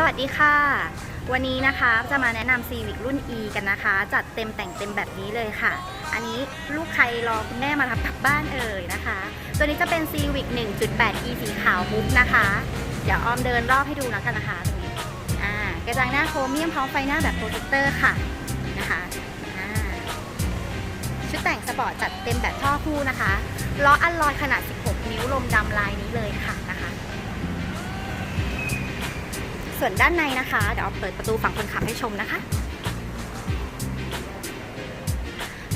สวัสดีค่ะ วันนี้นะคะจะมาแนะนำ Civic รุ่น E กันนะคะ จัดเต็มแต่งเต็มแบบนี้เลยค่ะ อันนี้ลูกใครรอคุณแม่มารับกลับบ้านเอ่ยนะคะ ตัวนี้จะเป็น Civic 1.8 E สีขาวมุกนะคะ เดี๋ยวออมเดินรอบให้ดูแล้วกันนะคะตรงนี้อ่ากระจังหน้าโครเมียมพร้อมไฟหน้าแบบโปรเจคเตอร์ค่ะนะคะชุดแต่งสปอร์ตจัดเต็มแบบท่อคู่นะคะล้ออัลลอยขนาด 16 นิ้วลมดำลายนี้เลยค่ะ ส่วนด้านในนะคะ เดี๋ยวเอาเปิดประตูฝั่งคนขับให้ชมนะคะ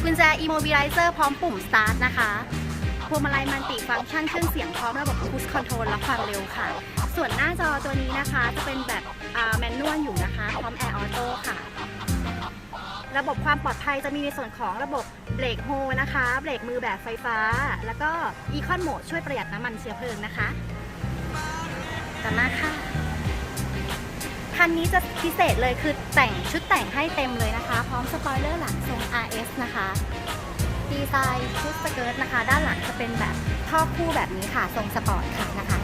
กุญแจ immobilizer พร้อมปุ่ม start นะคะพวงมาลัยมันติฟังก์ชันเครื่องเสียงพร้อมระบบ cruise control และความเร็วค่ะ ส่วนหน้าจอตัวนี้นะคะจะเป็นแบบแมนนวลอยู่นะคะ พร้อม air auto ค่ะ ระบบความปลอดภัยจะมีในส่วนของระบบเบรกโฮนะคะเบรกมือแบบไฟฟ้า แล้วก็ Econ Mode ช่วยประหยัดน้ำมันเชื้อเพลิงนะคะต่อมาค่ะ คันนี้จะพิเศษเลยคือแต่งชุดแต่งให้เต็มเลยนะคะ พร้อมสปอยเลอร์หลังทรง RS นะคะ ดีไซน์ชุดสเกิร์ตนะคะ ด้านหลังจะเป็นแบบท่อคู่แบบนี้ค่ะ ทรงสปอร์ตค่ะนะคะ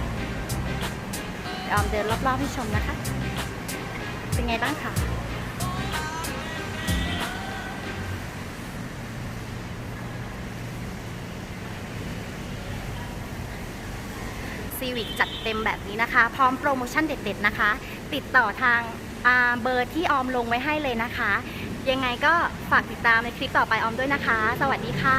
เเดินรอบๆให้ชมนะคะ เป็นไงบ้างคะซีวิกจัดเต็มแบบนี้นะคะ พร้อมโปรโมชั่นเด็ดๆนะคะ ติดต่อทางเบอร์ที่ออมลงไว้ให้เลยนะคะ ยังไงก็ฝากติดตามในคลิปต่อไปออมด้วยนะคะ สวัสดีค่ะ